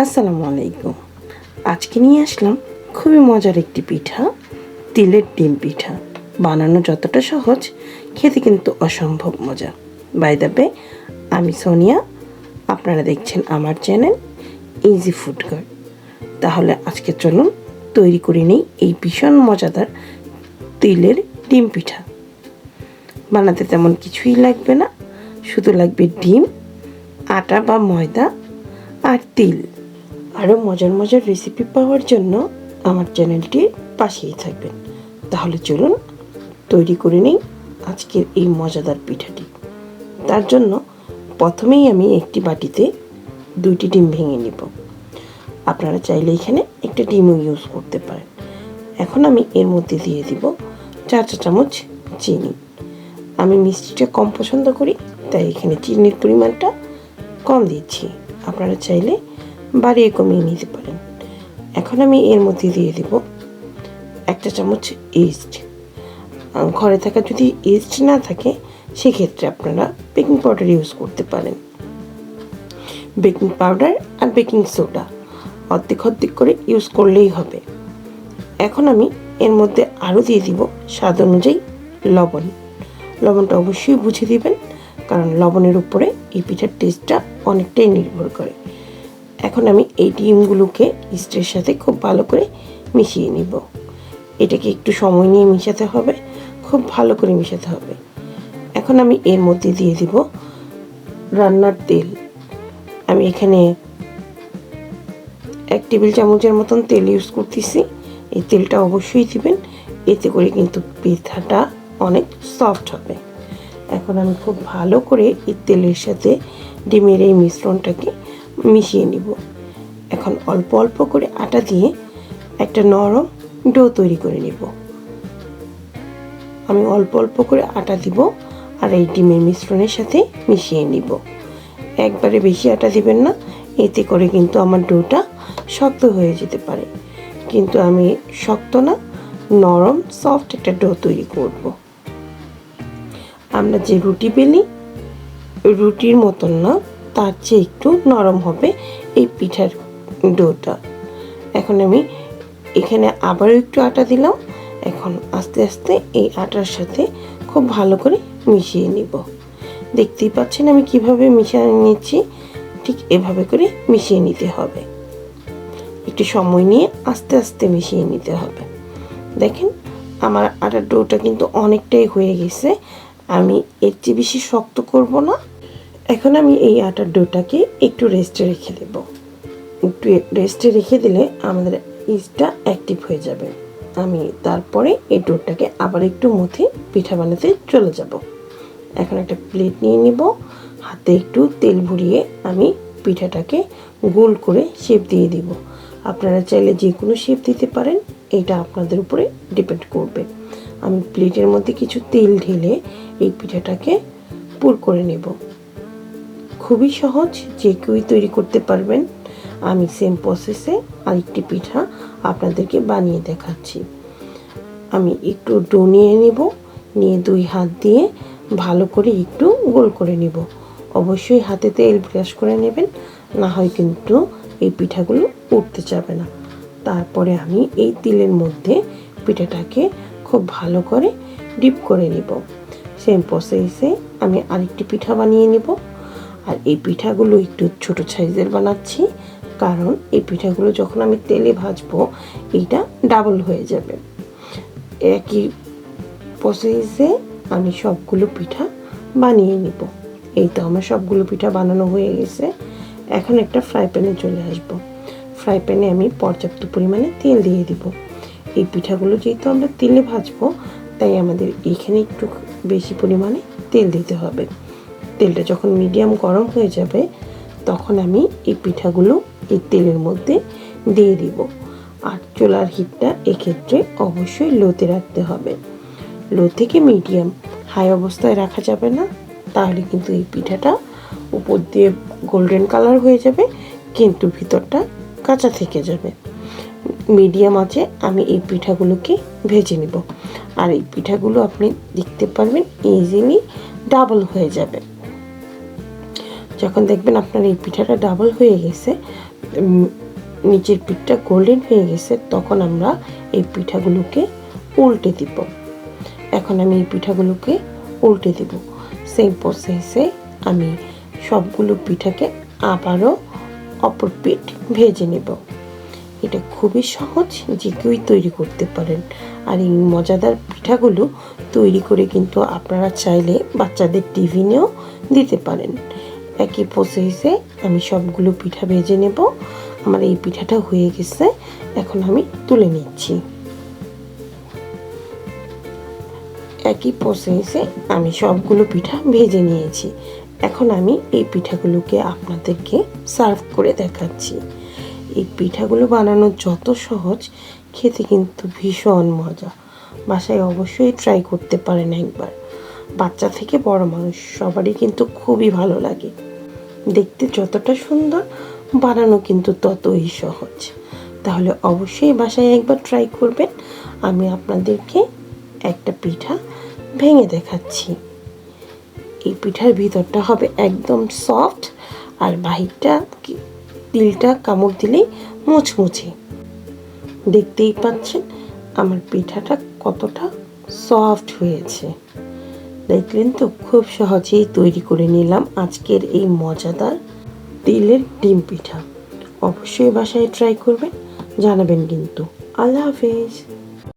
আসসালামু আলাইকুম। আজকে নিয়ে আসলাম খুবই মজার একটি পিঠা, তিলের ডিম পিঠা। বানানো যতটা সহজ, খেতে কিন্তু অসম্ভব মজা। বাই দ্য আমি সোনিয়া, আপনারা দেখছেন আমার চ্যানেল ইজি ফুড গার্ড তাহলে আজকে চলুন তৈরি করে নিই এই ভীষণ মজাদার তিলের ডিম পিঠা। বানাতে তেমন কিছুই লাগবে না, শুধু লাগবে ডিম, আটা বা ময়দা আর তিল। আরও মজার মজার রেসিপি পাওয়ার জন্য আমার চ্যানেলটির পাশেই থাকবেন। তাহলে চলুন তৈরি করে নিই আজকের এই মজাদার পিঠাটি। তার জন্য প্রথমেই আমি একটি বাটিতে দুইটি ডিম ভেঙে নিব। আপনারা চাইলে এখানে একটা ডিমও ইউজ করতে পারেন। এখন আমি এর মধ্যে দিয়ে দিব চার চা চামচ চিনি। আমি মিষ্টিটা কম পছন্দ করি, তাই এখানে চিনির পরিমাণটা কম দিচ্ছি। আপনারা চাইলে বাড়িয়ে কমিয়ে নিতে পারেন। এখন আমি এর মধ্যে দিয়ে দেব একটা চামচ ইস্ট ঘরে থাকা যদি ইস্ট না থাকে, সেক্ষেত্রে আপনারা বেকিং পাউডার ইউজ করতে পারেন। বেকিং পাউডার আর বেকিং সোডা অর্ধেক অর্ধেক করে ইউজ করলেই হবে। এখন আমি এর মধ্যে আরও দিয়ে দিব স্বাদ অনুযায়ী লবণ। লবণটা অবশ্যই বুঝে দিবেন, কারণ লবণের উপরে এই পিঠার টেস্টটা অনেকটাই নির্ভর করে। এখন আমি এই ডিমগুলোকে ইস্টের সাথে খুব ভালো করে মিশিয়ে নিব। এটাকে একটু সময় নিয়ে মিশাতে হবে, খুব ভালো করে মিশাতে হবে। এখন আমি এর মধ্যে দিয়ে দিব রান্নার তেল। আমি এখানে এক টেবিল চামচের মতন তেল ইউজ করতেছি। এই তেলটা অবশ্যই দিবেন, এতে করে কিন্তু পিঠাটা অনেক সফট হবে। এখন আমি খুব ভালো করে এই তেলের সাথে ডিমের এই মিশ্রণটাকে মিশিয়ে নিব। এখন অল্প অল্প করে আটা দিয়ে একটা নরম ডো তৈরি করে নিব। আমি অল্প অল্প করে আটা দিব আর এই ডিমের মিশ্রণের সাথে মিশিয়ে নিব। একবারে বেশি আটা দিবেন না, এতে করে কিন্তু আমার ডোটা শক্ত হয়ে যেতে পারে। কিন্তু আমি শক্ত না, নরম, সফট একটা ডো তৈরি করব। আমরা যে রুটি বেলি, রুটির মতন না তার চেয়ে একটু নরম হবে এই পিঠার ডোটা। এখন আমি এখানে আবারও একটু আটা দিলাম। এখন আস্তে আস্তে এই আটার সাথে খুব ভালো করে মিশিয়ে নিব। দেখতেই পাচ্ছেন আমি কীভাবে মিশিয়ে নিচ্ছি, ঠিক এভাবে করে মিশিয়ে নিতে হবে। একটু সময় নিয়ে আস্তে আস্তে মিশিয়ে নিতে হবে। দেখেন আমার আটার ডোটা কিন্তু অনেকটাই হয়ে গেছে। আমি এর চেয়ে বেশি শক্ত করব না। এখন আমি এই আটার ডোটাকে একটু রেস্টে রেখে দেব। একটু রেস্টে রেখে দিলে আমাদের ইস্টটা অ্যাক্টিভ হয়ে যাবে। আমি তারপরে এই ডোটাকে আবার একটু মুথে পিঠা বানাতে চলে যাব। এখন একটা প্লেট নিয়ে নেব। হাতে একটু তেল ভরিয়ে আমি পিঠাটাকে গোল করে শেপ দিয়ে দিব। আপনারা চাইলে যে কোনো শেপ দিতে পারেন, এটা আপনাদের উপরে ডিপেন্ড করবে। আমি প্লেটের মধ্যে কিছু তেল ঢেলে এই পিঠাটাকে পুর করে নেব। খুবই সহজ, যে কেউই তৈরি করতে পারবেন। আমি সেম প্রসেসে আরেকটি পিঠা আপনাদেরকে বানিয়ে দেখাচ্ছি। আমি একটু ডো নিয়ে নেব, নিয়ে দুই হাত দিয়ে ভালো করে একটু গোল করে নেব। অবশ্যই হাতে তেল ব্রাশ করে নেবেন, না হয় কিন্তু এই পিঠাগুলো উঠতে যাবে না। তারপরে আমি এই তিলের মধ্যে পিঠাটাকে খুব ভালো করে ডিপ করে নিব। সেম প্রসেসে আমি আরেকটি পিঠা বানিয়ে নিব। আর এই পিঠাগুলো একটু ছোট সাইজের বানাচ্ছি, কারণ এই পিঠাগুলো যখন আমি তেলে ভাজবো, এইটা ডাবল হয়ে যাবে। একই প্রসেসে আমি সবগুলো পিঠা বানিয়ে নিব। এই তো আমার সবগুলো পিঠা বানানো হয়ে গেছে। এখন একটা ফ্রাই প্যানে চলে আসব। ফ্রাই প্যানে আমি পর্যাপ্ত পরিমাণে তেল দিয়ে দিব। এই পিঠাগুলো যেহেতু আমরা তেলে ভাজবো, তাই আমাদের এখানে একটু বেশি পরিমাণে তেল দিতে হবে। তেলটা যখন মিডিয়াম গরম হয়ে যাবে, তখন আমি এই পিঠাগুলো এই তেলের মধ্যে দিয়ে দিব। আর চোলার হিটটা এক্ষেত্রে অবশ্যই লোতে রাখতে হবে। লো থেকে মিডিয়াম, হাই অবস্থায় রাখা যাবে না, তাহলে কিন্তু এই পিঠাটা উপর দিয়ে গোল্ডেন কালার হয়ে যাবে, কিন্তু ভিতরটা কাঁচা থেকে যাবে। মিডিয়াম আছে, আমি এই পিঠাগুলোকে ভেজে নেব। আর এই পিঠাগুলো আপনি দেখতে পারবেন ইজিলি ডাবল হয়ে যাবে। যখন দেখবেন আপনার এই পিঠাটা ডাবল হয়ে গেছে নিচের পিঠটা গোল্ডেন হয়ে গেছে, তখন আমরা এই পিঠাগুলোকে উল্টে দিব। এখন আমি এই পিঠাগুলোকে উল্টে দিব। সেই প্রসেসে আমি সবগুলো পিঠাকে আবারও অপর পিঠ ভেজে নেব। এটা খুবই সহজ, যে কেউই তৈরি করতে পারেন। আর এই মজাদার পিঠাগুলো তৈরি করে কিন্তু আপনারা চাইলে বাচ্চাদের টিফিনেও দিতে পারেন। একই প্রসেসে আমি সবগুলো পিঠা ভেজে নেব। আমার এই পিঠাটা হয়ে গেছে, এখন আমি তুলে নিচ্ছি। একই প্রসেসে আমি সবগুলো পিঠা ভেজে নিয়েছি। এখন আমি এই পিঠাগুলোকে আপনাদেরকে সার্ভ করে দেখাচ্ছি। এই পিঠাগুলো বানানো যত সহজ, খেতে কিন্তু ভীষণ মজা। বাসায় অবশ্যই ট্রাই করতে পারেন একবার। বাচ্চা থেকে বড় মানুষ, সবারই কিন্তু খুবই ভালো লাগে। দেখতে যতটা সুন্দর, বানানো কিন্তু ততই সহজ। তাহলে অবশ্যই বাসায় একবার ট্রাই করবেন। আমি আপনাদেরকে একটা পিঠা ভেঙে দেখাচ্ছি। এই পিঠার ভিতরটা হবে একদম সফট আর বাহিরটা তিলটা কামড় দিলেই মুচমুচে। দেখতেই পাচ্ছেন আমার পিঠাটা কতটা সফট হয়েছে। দেখলেন তো, খুব সহজেই তৈরি করে নিলাম আজকের এই মজাদার তিলের ডিম পিঠা। অবশ্যই বাসায় ট্রাই করবেন, জানাবেন কিন্তু। আল্লাহ হাফেজ।